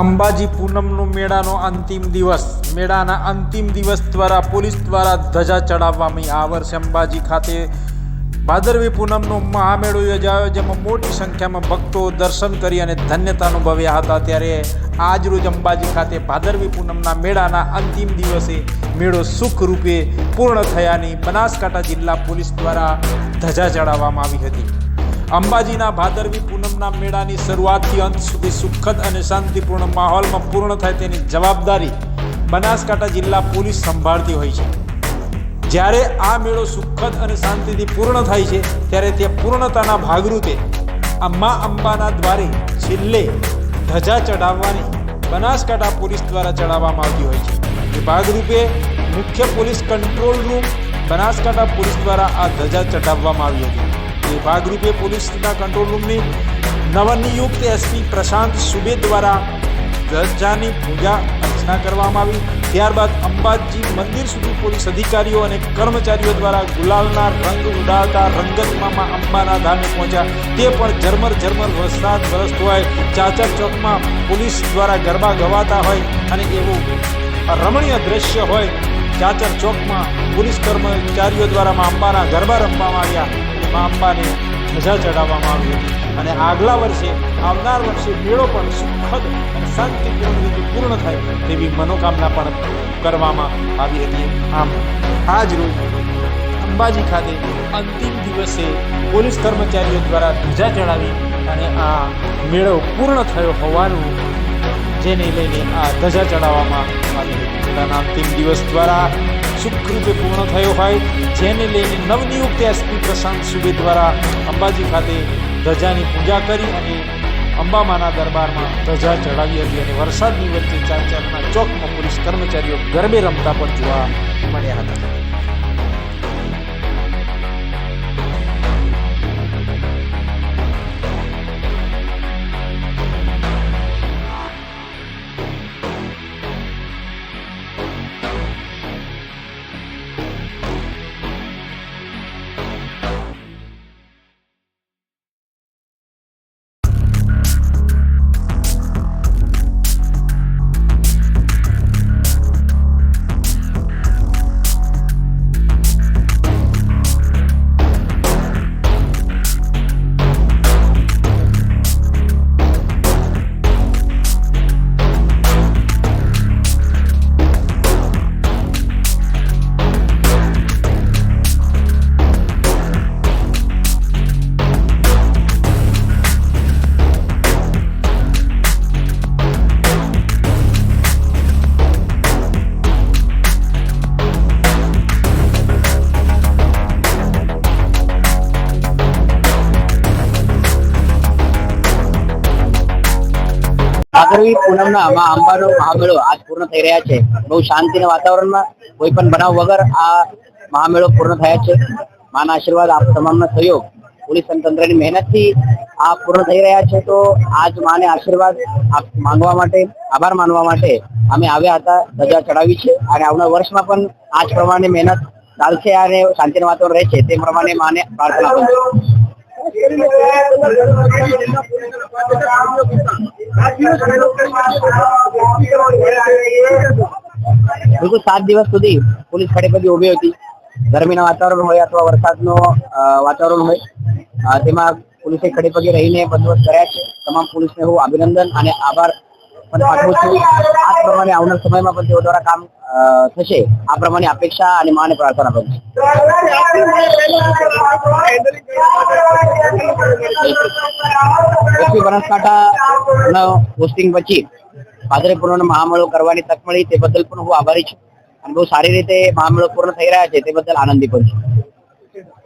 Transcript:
અંબાજી પૂનમનો મેળાનો અંતિમ દિવસ. મેળાના અંતિમ દિવસ દ્વારા પોલીસ દ્વારા ધજા ચડાવવામાં આ વર્ષે અંબાજી ખાતે ભાદરવી પૂનમનો મહામેળો યોજાયો, જેમાં મોટી સંખ્યામાં ભક્તો દર્શન કરી અને ધન્યતા અનુભવ્યા હતા. ત્યારે આજરોજ અંબાજી ખાતે ભાદરવી પૂનમના મેળાના અંતિમ દિવસે મેળો સુખરૂપે પૂર્ણ થયાની બનાસકાંઠા જિલ્લા પોલીસ દ્વારા ધજા ચડાવવામાં આવી હતી. અંબાજીના ભાદરવી પૂનમના મેળાની શરૂઆતથી અંત સુધી સુખદ અને શાંતિપૂર્ણ માહોલમાં પૂર્ણ થાય તેની જવાબદારી બનાસકાંઠા જિલ્લા પોલીસ સંભાળતી હોય છે. જ્યારે આ મેળો સુખદ અને શાંતિથી પૂર્ણ થાય છે, ત્યારે તે પૂર્ણતાના ભાગરૂપે અમ્મા અંબાના દ્વારે છેલ્લે ધજા ચઢાવવાની બનાસકાંઠા પોલીસ દ્વારા ચઢાવવામાં આવતી હોય છે. એ ભાગરૂપે મુખ્ય police control room Banaskantha police દ્વારા આ ધજા ચઢાવવામાં આવી હતી. એ ભાગરૂપે પોલીસના કંટ્રોલ રૂમની નવનિયુક્ત એસપી પ્રશાંત સુબે દ્વારા ધજાની પૂજા અર્ચના કરવામાં આવી. ત્યારબાદ અંબાજી મંદિર સુધી પોલીસ અધિકારીઓ અને કર્મચારીઓ દ્વારા ગુલાલના રંગ ઉડાડતા રંગતમાં અંબાના ધામે પહોંચ્યા. તે પણ ઝરમર ઝરમર વરસાદ વરસતો હોય. ચાચર ચોકમાં પોલીસ દ્વારા ગરબા ગવાતા હોય અને એવું રમણીય દ્રશ્ય હોય. ચાચર ચોકમાં પોલીસ કર્મચારીઓ દ્વારા અંબાના ગરબા રમવામાં આવ્યા. મા અંબાને ધજા ચડાવવામાં આવી અને આગલા વર્ષે, આવનાર વર્ષે મેળો પણ સુખદ અને શાંતિપૂર્ણ રીતે પૂર્ણ થાય તેવી મનોકામના પણ કરવામાં આવી હતી. આમ, આજ રોજ અંબાજી ખાતે અંતિમ દિવસે પોલીસ કર્મચારીઓ દ્વારા ધજા ચડાવી અને આ મેળો પૂર્ણ થયો હોવાનું જેને લઈને આ ધજા ચડાવવામાં આવી હતી. મેળાના અંતિમ દિવસ દ્વારા સુખરૂપે પૂર્ણ થયો હોય, જેને લઈને નવનિયુક્ત એસપી પ્રશાંત સુબે દ્વારા અંબાજી ખાતે ધજાની પૂજા કરી અને અંબામાના દરબારમાં ધજા ચડાવી હતી અને વરસાદની વચ્ચે ચારના ચોકમાં પોલીસ કર્મચારીઓ ગરબે રમતા પણ જોવા મળ્યા હતા. ભાદરવી પૂનમના મા અંબાનો મહામેળો આજ પૂર્ણ થઈ રહ્યા છે. બહુ શાંતિના વાતાવરણમાં કોઈ પણ બનાવ વગર આ મહામેળો પૂર્ણ થયા છે. માના આશીર્વાદ આપ તમામનો સહયોગ. પોલીસ તંત્રની મહેનતથી આ પૂર્ણ થઈ રહ્યા છે. તો આજ માને આશીર્વાદ આપ માંગવા માટે, આભાર માનવા માટે અમે આવ્યા હતા, ધજા ચડાવી છે. અને આવનાર વર્ષમાં પણ આ જ પ્રમાણે મહેનત ચાલશે અને શાંતિનું વાતાવરણ રહે છે તે પ્રમાણે માને પ્રાર્થના કરું. બિલકુલ સાત દિવસ સુધી પોલીસ ખડે પગે ઊભી હતી. ગરમીના વાતાવરણ હોય અથવા વરસાદનો વાતાવરણ હોય. તેમાં પોલીસે ખડે પગે રહીને બંદોબસ્ત કર્યા છે. તમામ પોલીસને હું અભિનંદન અને આભાર પણ પાઠવું છું આ પ્રમાણે આવનાર સમયમાં પણ તેઓ દ્વારા કામ થશે. આ પ્રમાણે અપેક્ષા અને માને પ્રાર્થના કરું છું. એસપી બનાસકાંઠા પોસ્ટિંગ પછી પાદરે પૂર્ણ મહામેળો કરવાની તક મળી તે બદલ પણ હું આભારી છું. અને બહુ સારી રીતે મહામેળો પૂર્ણ થઈ રહ્યા છે તે બદલ આનંદી પણ છું.